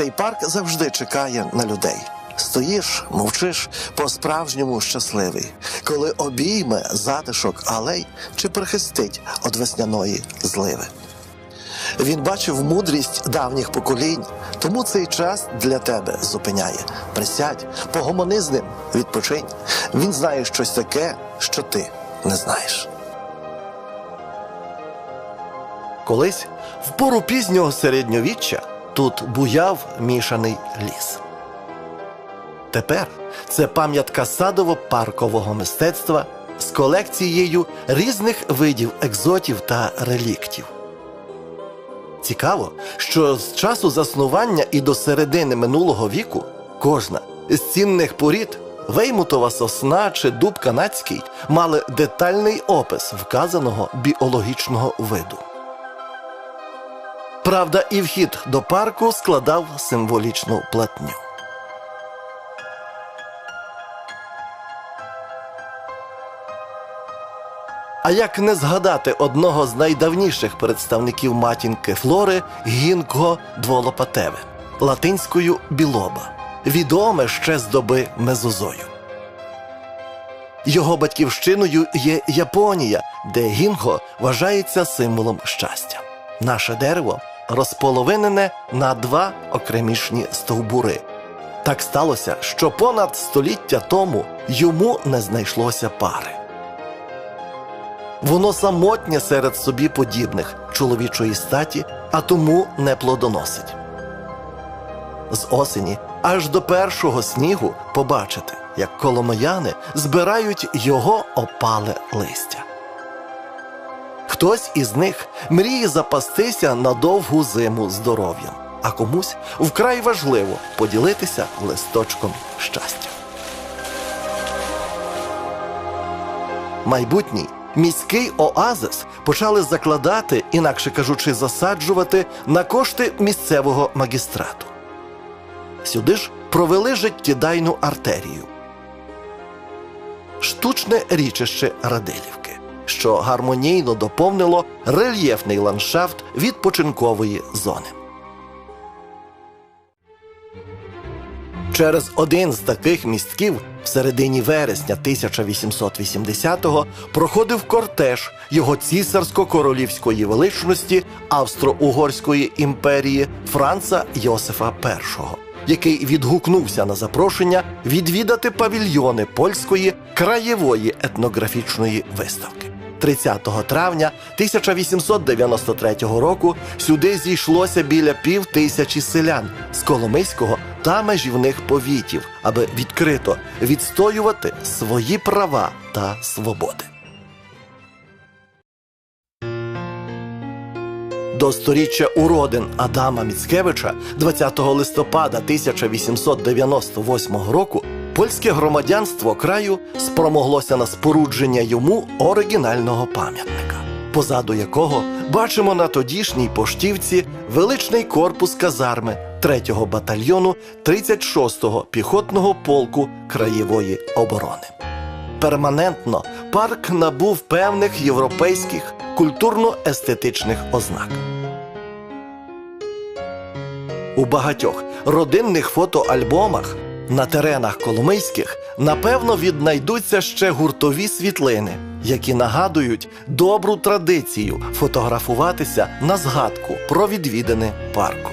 Цей парк завжди чекає на людей. Стоїш, мовчиш, по-справжньому щасливий, коли обійме затишок алей чи прихистить од весняної зливи. Він бачив мудрість давніх поколінь, тому цей час для тебе зупиняє. Присядь, погомони з ним, відпочинь. Він знає щось таке, що ти не знаєш. Колись, в пору пізнього середньовіччя, тут буяв мішаний ліс. Тепер це пам'ятка садово-паркового мистецтва з колекцією різних видів екзотів та реліктів. Цікаво, що з часу заснування і до середини минулого віку кожна з цінних порід Веймутова сосна чи дуб канадський мали детальний опис вказаного біологічного виду. Правда, і вхід до парку складав символічну платню. А як не згадати одного з найдавніших представників матінки флори гінко дволопатеве, латинською білоба, відоме ще з доби Мезозою. Його батьківщиною є Японія, де гінго вважається символом щастя. Наше дерево розполовинене на два окремішні стовбури. Так сталося, що понад століття тому йому не знайшлося пари. Воно самотнє серед собі подібних чоловічої статі, а тому не плодоносить. З осені аж до першого снігу побачите, як коломояни збирають його опале листя. Хтось із них мріє запастися на довгу зиму здоров'ям, а комусь вкрай важливо поділитися листочком щастя. Майбутній міський оазис почали закладати, інакше кажучи, засаджувати на кошти місцевого магістрату. Сюди ж провели життєдайну артерію, штучне річище Радилівки, що гармонійно доповнило рельєфний ландшафт відпочинкової зони. Через один з таких містків в середині вересня 1880-го проходив кортеж його цісарсько-королівської величності Австро-Угорської імперії Франца Йосифа І, який відгукнувся на запрошення відвідати павільйони польської краєвої етнографічної виставки. 30 травня 1893 року сюди зійшлося біля пів тисячі селян з Коломийського та межівних повітів, аби відкрито відстоювати свої права та свободи. До сторіччя уродин Адама Міцкевича 20 листопада 1898 року польське громадянство краю спромоглося на спорудження йому оригінального пам'ятника, позаду якого бачимо на тодішній поштівці величний корпус казарми 3-го батальйону 36-го піхотного полку краєвої оборони. Перманентно парк набув певних європейських культурно-естетичних ознак. У багатьох родинних фотоальбомах на теренах Коломийських напевно віднайдуться ще гуртові світлини, які нагадують добру традицію фотографуватися на згадку про відвідини парку.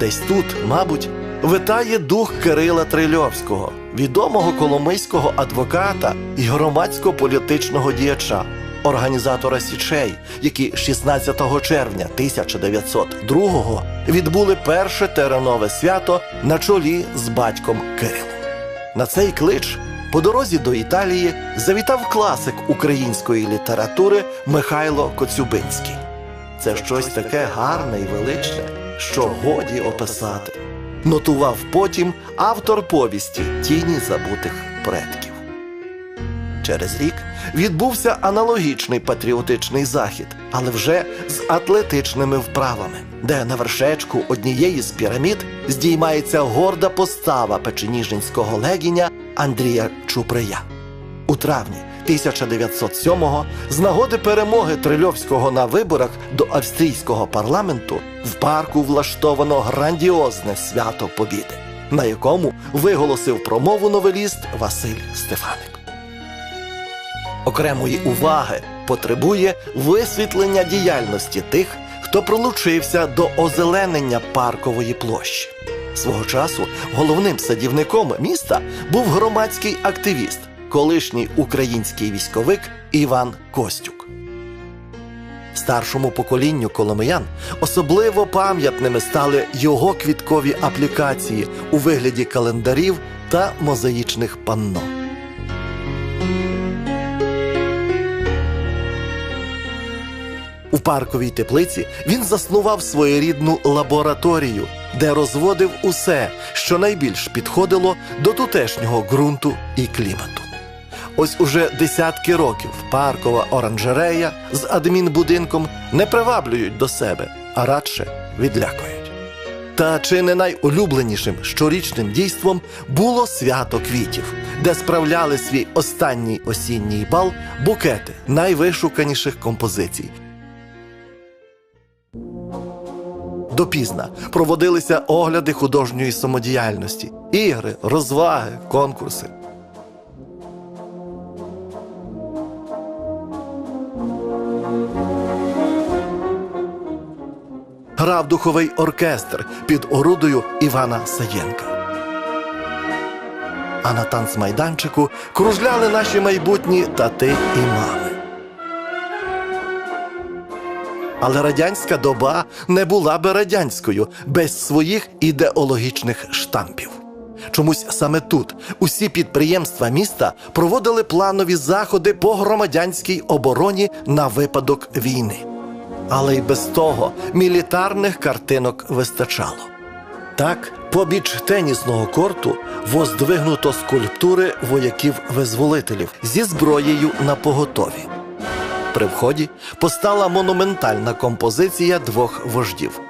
Десь тут, мабуть, витає дух Кирила Трильовського, відомого коломийського адвоката і громадсько-політичного діяча, організатора січей, які 16 червня 1902-го відбули перше теренове свято на чолі з батьком Кирилом. На цей клич по дорозі до Італії завітав класик української літератури Михайло Коцюбинський. Це щось таке гарне і величне, що годі описати. Нотував потім автор повісті Тіні забутих предків. Через рік відбувся аналогічний патріотичний захід, але вже з атлетичними вправами, де на вершечку однієї з пірамід здіймається горда постава печеніжинського легіня Андрія Чуприя. У травні 1907-го з нагоди перемоги Трильовського на виборах до австрійського парламенту в парку влаштовано грандіозне свято Побіди, на якому виголосив промову новеліст Василь Стефаник. Окремої уваги потребує висвітлення діяльності тих, хто пролучився до озеленення паркової площі. Свого часу головним садівником міста був громадський активіст, колишній український військовик Іван Костюк. Старшому поколінню коломиян особливо пам'ятними стали його квіткові аплікації у вигляді календарів та мозаїчних панно. У парковій теплиці він заснував своєрідну лабораторію, де розводив усе, що найбільш підходило до тутешнього ґрунту і клімату. Ось уже десятки років паркова оранжерея з адмінбудинком не приваблюють до себе, а радше відлякують. Та чи не найулюбленішим щорічним дійством було свято квітів, де справляли свій останній осінній бал букети найвишуканіших композицій. Допізна проводилися огляди художньої самодіяльності, ігри, розваги, конкурси. Грав духовий оркестр під орудою Івана Саєнка. А на танцмайданчику кружляли наші майбутні тати і мами. Але радянська доба не була би радянською без своїх ідеологічних штампів. Чомусь саме тут усі підприємства міста проводили планові заходи по громадянській обороні на випадок війни. Але й без того мілітарних картинок вистачало. Так, побіч тенісного корту воздвигнуто скульптури вояків-визволителів зі зброєю на поготові. При вході постала монументальна композиція двох вождів.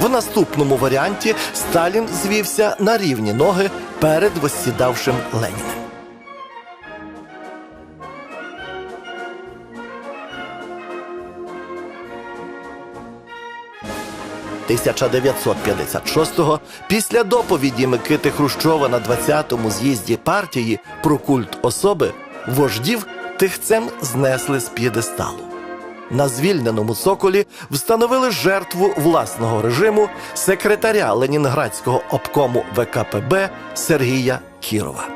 В наступному варіанті Сталін звівся на рівні ноги перед воссідавшим Леніним. – 1956-го, після доповіді Микити Хрущова на 20-му з'їзді партії про культ особи, вождів тихцем знесли з п'єдесталу. На звільненому цоколі встановили жертву власного режиму секретаря Ленінградського обкому ВКПБ Сергія Кірова.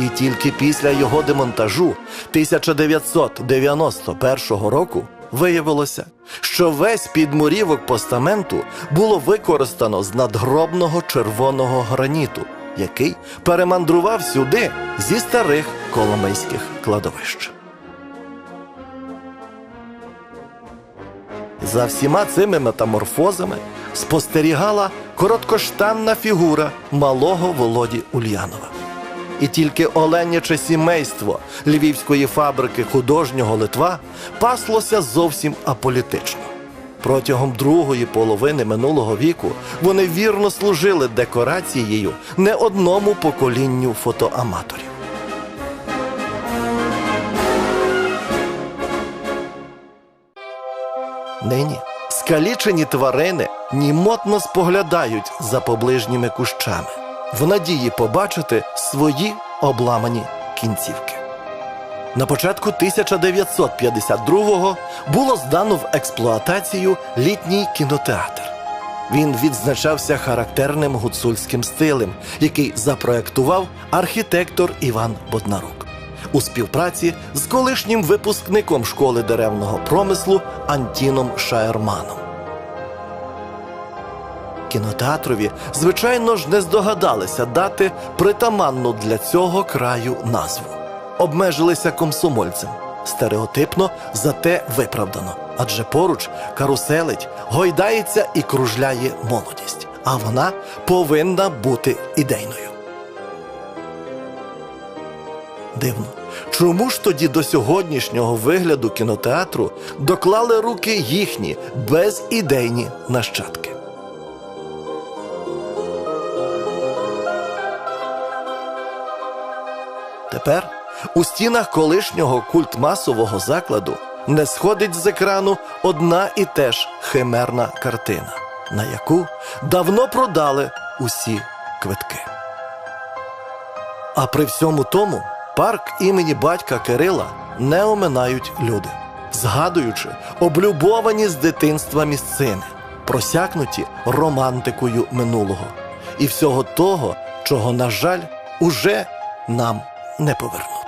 І тільки після його демонтажу 1991 року виявилося, що весь підмурівок постаменту було використано з надгробного червоного граніту, який перемандрував сюди зі старих коломийських кладовищ. За всіма цими метаморфозами спостерігала короткоштанна фігура малого Володі Ульянова. І тільки оленяче сімейство львівської фабрики художнього Литва паслося зовсім аполітично. Протягом другої половини минулого віку вони вірно служили декорацією не одному поколінню фотоаматорів. Нині скалічені тварини німотно споглядають за поближніми кущами в надії побачити свої обламані кінцівки. На початку 1952-го було здано в експлуатацію літній кінотеатр. Він відзначався характерним гуцульським стилем, який запроектував архітектор Іван Боднарук у співпраці з колишнім випускником школи деревного промислу Антіном Шаерманом. Кінотеатрові, звичайно ж, не здогадалися дати притаманну для цього краю назву. Обмежилися комсомольцем. Стереотипно, зате виправдано. Адже поруч каруселить, гойдається і кружляє молодість, а вона повинна бути ідейною. Дивно, чому ж тоді до сьогоднішнього вигляду кінотеатру доклали руки їхні безідейні нащадки? Тепер у стінах колишнього культмасового закладу не сходить з екрану одна і те ж химерна картина, на яку давно продали усі квитки. А при всьому тому парк імені батька Кирила не оминають люди, згадуючи облюбовані з дитинства місцини, просякнуті романтикою минулого і всього того, чого, на жаль, уже нам не повернути.